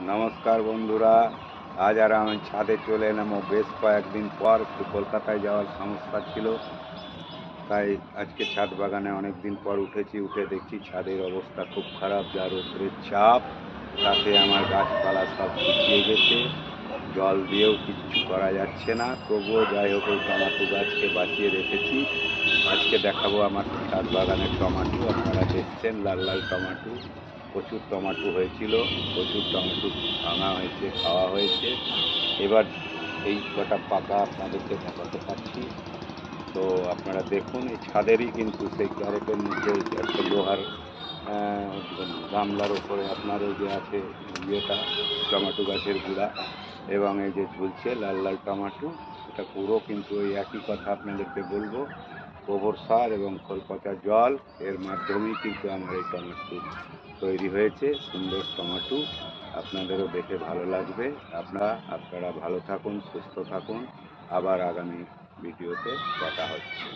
নমস্কার বন্ধুরা, আজ আর আমি ছাদে চলে এলাম ও বেশ কয়েকদিন পর একটু কলকাতায় যাওয়ার সমস্যা ছিল। তাই আজকে ছাদ বাগানে অনেক দিন পর উঠেছি, উঠে দেখছি ছাদের অবস্থা খুব খারাপ, যা রোদ্রের চাপ, তাতে আমার গাছপালা সব শুকিয়ে গেছে। জল দিয়েও কিচ্ছু করা যাচ্ছে না, তবুও যাই হোক ওই টমাটো গাছকে বাঁচিয়ে রেখেছি। আজকে দেখাবো আমার ছাদ বাগানের টমাটো, আপনারা দেখছেন লাল লাল টমাটো। প্রচুর টমাটো হয়েছিল, প্রচুর টমেটো ভাঙা হয়েছে, খাওয়া হয়েছে। এবার এই কটা পাকা আপনাদেরকে দেখাতে পারছি তো আপনারা দেখুন, এই ছাদেরই কিন্তু সেই ক্যারেটের এই একটা লোহার গামলার ওপরে আপনার ওই যে আছে ইয়েটা, টমেটো গাছের গুঁড়া এবং এই যে ঝুলছে লাল লাল টমাটো, এটা পুরো কিন্তু ওই একই কথা আপনাদেরকে বলব। গোবর সার এবং খোল পচা জল এর মাধ্যমেই কিন্তু আমার এই টমেটো তৈরি হয়েছে, সুন্দর টমেটো। আপনাদেরও দেখে ভালো লাগবে। আপনারা আপনারা ভালো থাকুন, সুস্থ থাকুন। আবার আগামী ভিডিওতে দেখা হচ্ছে।